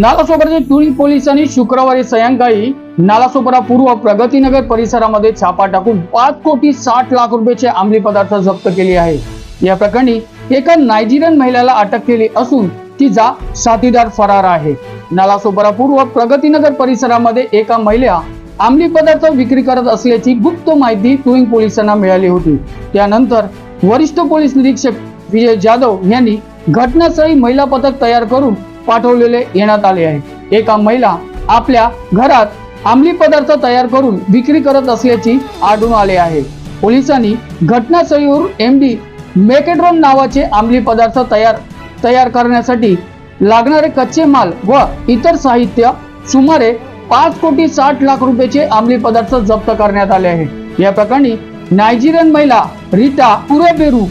नालासोपाराच्या टुळी पोलिसांनी शुक्रवारी सायंकाळी नालासोबरा पूर्व प्रगतीनगर परिसरामध्ये छापा टाकून पाच कोटी साठ लाख रुपयाचे अंमली पदार्थ जप्त केले आहे. या प्रकरणी एका नायजेरियन महिलेला अटक केली असून तिचा साथीदार फरार आहे. नालासोबरा पूर्व प्रगतीनगर परिसरामध्ये एका महिला अंमली पदार्थ विक्री करत असल्याची गुप्त माहिती टुईंग पोलिसांना मिळाली होती. त्यानंतर वरिष्ठ पोलीस निरीक्षक विजय जाधव यांनी घटनास्थळी महिला पथक तयार करून पाठवलेले येण्यात आले आहे एका महिला आपल्या घरात अंमली पदार्थ तयार करून विक्री करत असल्याची आढळून आले आहे. पोलिसांनी घटनास्थळीवरून एम डी मेकेड्रॉन नावाचे अंमली पदार्थ तयार तयार करण्यासाठी लागणारे कच्चे माल व इतर साहित्य सुमारे पाच कोटी साठ लाख रुपयाचे अंमली पदार्थ जप्त करण्यात आले आहे या प्रकरणी नायजेरियन महिला रिटा पुरेबेरू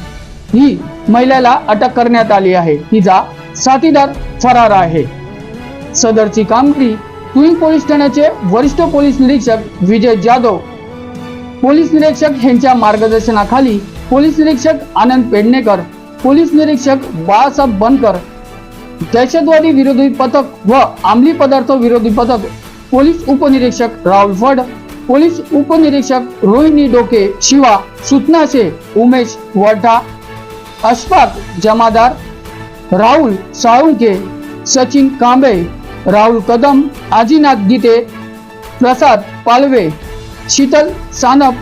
ही महिलेला अटक करण्यात आली आहे. तिचा साथीदार फरार आहे. सदरची कामगिरी तुई पोलीस ठाण्याचे वरिष्ठ पोलीस निरीक्षक विजय जाधव. पोलीस निरीक्षक यांच्या मार्गदर्शनाखाली पोलीस निरीक्षक आनंद पेडणेकर पोलीस निरीक्षक बाळासाहेब बनकर दहशतवादी विरोधी पथक व अंमली पदार्थ विरोधी पथक पोलीस उपनिरीक्षक राहुल फड पोलीस उपनिरीक्षक रोहिणी डोके शिवा सुतनाशे उमेश वढा अशफाक जमादार राहुल साळुंके सचिन कांबळे राहुल कदम आजीनाथ गीते प्रसाद पालवे शीतल सानप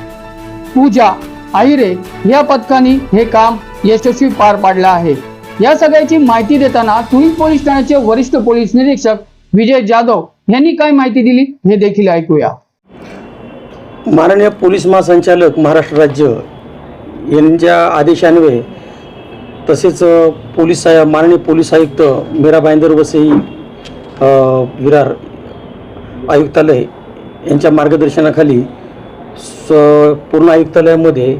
पूजा आहिरे या पथकाने हे काम यशस्वी पार पाडलं आहे. या सगळ्याची माहिती देताना तुळी पोलीस ठाण्याचे वरिष्ठ पोलीस निरीक्षक विजय जाधव यांनी काय माहिती दिली हे देखील ऐकूया. माननीय पोलीस महासंचालक महाराष्ट्र राज्य यांच्या आदेशान्वये तसेच पोलीस आय माननीय पोलीस आयुक्त मीरा बांदर वसई विरार आयुक्तालय यांच्या मार्गदर्शनाखाली स पूर्ण आयुक्तालयामध्ये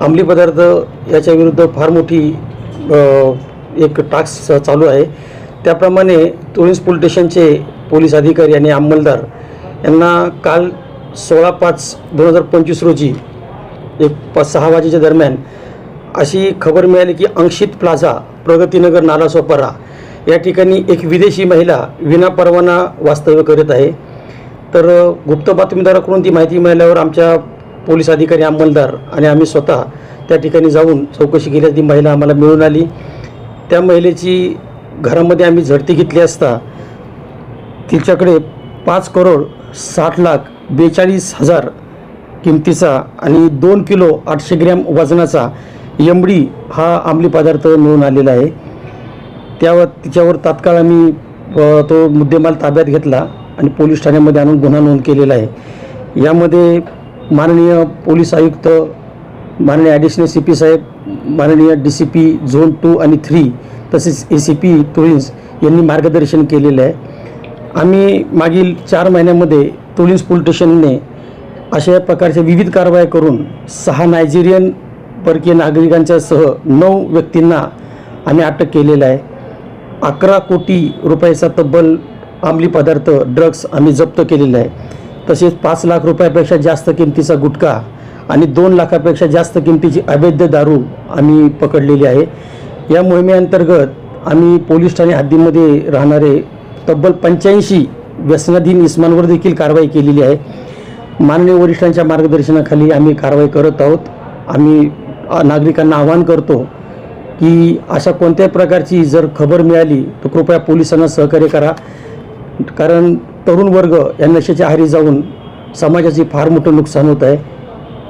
अंमली पदार्थ याच्याविरुद्ध फार मोठी एक टास्क चालू आहे. त्याप्रमाणे तुळीस पोलीस स्टेशनचे पोलीस अधिकारी आणि अंमलदार यांना काल सोळा पाच दोन हजार पंचवीस रोजी एक पाच सहा वाजेच्या दरम्यान अशी खबर मिळाली की अंशित प्लाझा प्रगतीनगर नालासोपारा या ठिकाणी एक विदेशी महिला विनापरवाना वास्तव्य करत आहे. तर गुप्त बातमीदाराकडून ती माहिती मिळाल्यावर आमच्या पोलीस अधिकारी अंमलदार आणि आम्ही स्वतः त्या ठिकाणी जाऊन चौकशी केली. ती महिला आम्हाला मिळून आली. त्या महिलेची घरामध्ये आम्ही झडती घेतली असता तिच्याकडे पाच करोड साठ लाख बेचाळीस हजार किमतीचा आणि दोन किलो आठशे ग्रॅम वजनाचा यमडी हा आंबली पदार्थ मिळून आलेला आहे. त्यावर तिच्यावर तात्काळ आम्ही तो मुद्देमाल ताब्यात घेतला आणि पोलीस ठाण्यामध्ये आणून गुन्हा नोंद केलेला आहे. यामध्ये माननीय पोलीस आयुक्त माननीय ॲडिशनल सी पी साहेब माननीय D C P zone two आणि थ्री तसेच ए सी पी टुरिन्स यांनी मार्गदर्शन केलेलं आहे. आम्ही मागील चार महिन्यामध्ये तुलिन्स पोलीस स्टेशनने अशा प्रकारच्या विविध कारवाया करून सहा नायजेरियन परकीय नागरिकांच्यासह नऊ व्यक्तींना आम्ही अटक केलेलं आहे. अकरा कोटी रुपयाचा तब्बल अंमली पदार्थ ड्रग्स आम्ही जप्त केलेला आहे. तसेच पाच लाख रुपयापेक्षा जास्त किमतीचा गुटखा आणि दोन लाखापेक्षा जास्त किमतीची अवैध दारू आम्ही पकडलेली आहे. या मोहिमेअंतर्गत आम्ही पोलीस ठाणे हद्दीमध्ये राहणारे तब्बल पंच्याऐंशी व्यसनाधीन इस्मांवर देखील कारवाई केलेली आहे. माननीय वरिष्ठांच्या मार्गदर्शनाखाली आम्ही कारवाई करत आहोत. आम्ही नागरिकांना आवाहन करतो की अशा कोणत्याही प्रकारची जर खबर मिळाली तर कृपया पोलिसांना सहकार्य करा. कारण तरुण वर्ग या नशेच्या आहारी जाऊन समाजाचे फार मोठं नुकसान होत आहे.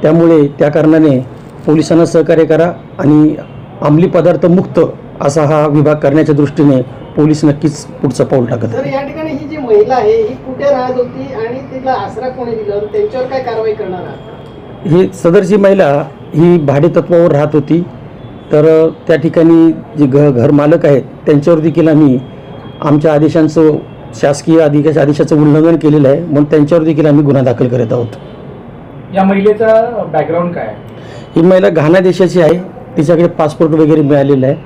त्यामुळे त्या कारणाने पोलिसांना सहकार्य करा आणि अंमली पदार्थ मुक्त असा हा विभाग करण्याच्या दृष्टीने पोलीस नक्कीच पुढचं पाऊल टाकत आहे या ठिकाणी ही जी महिला आहे ही कुठे राहत होती आणि तिला आसरा कोणी दिला? त्यांच्यावर काय कारवाई करणार आहात? ही सदरची महिला ही भाडेतत्वावर राहत होती. तर त्या ठिकाणी जे घ घर मालक आहेत त्यांच्यावर देखील आम्ही आमच्या आदेशांचं शासकीय अधिकाश आदेशाचं उल्लंघन केलेलं आहे. म्हणून त्यांच्यावर देखील आम्ही गुन्हा दाखल करत आहोत. या महिलेचा बॅकग्राऊंड काय आहे? ही महिला घाना देशाची आहे. तिच्याकडे पासपोर्ट वगैरे मिळालेलं आहे.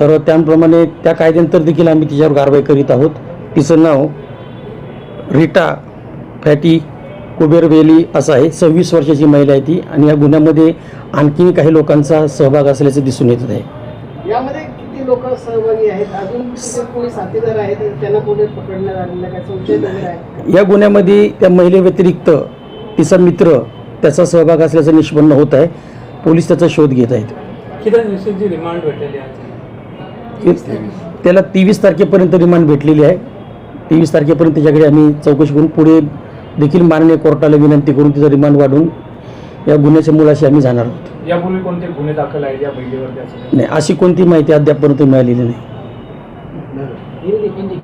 तर त्याप्रमाणे त्या कायद्यानंतर देखील आम्ही तिच्यावर कारवाई करीत आहोत. तिचं नाव रिटा फॅटी कुबेर वेली असं आहे. सव्वीस वर्षाची महिला आहे ती आणि या गुन्ह्यामध्ये आणखी काही लोकांचा सहभाग असल्याचं दिसून येत आहे. यामध्ये किती किती लोक सहभागी आहेत? अजून तिथे कोणी साथीदार आहेत? त्यांना कोणी पकडण्यात आलेलं काय संशय वगैरे आहे? या गुन्ह्यामध्ये त्या महिलेव्यतिरिक्त तिचा मित्र त्याचा सहभाग असल्याचं निष्पन्न होत आहे. पोलीस त्याचा शोध घेत आहेत. रिमांड त्याला तेवीस तारखेपर्यंत रिमांड भेटलेली आहे. तेवीस तारखेपर्यंत त्याच्याकडे आम्ही चौकशी करून पुढे देखील माननीय कोर्टाला विनंती करून तिचा रिमांड वाढवून या गुन्ह्याच्या मुलाशी आम्ही जाणार आहोत. यापूर्वी कोणते गुन्हे दाखल आहेत या काही? नाही अशी कोणती माहिती अद्यापपर्यंत मिळालेली नाही.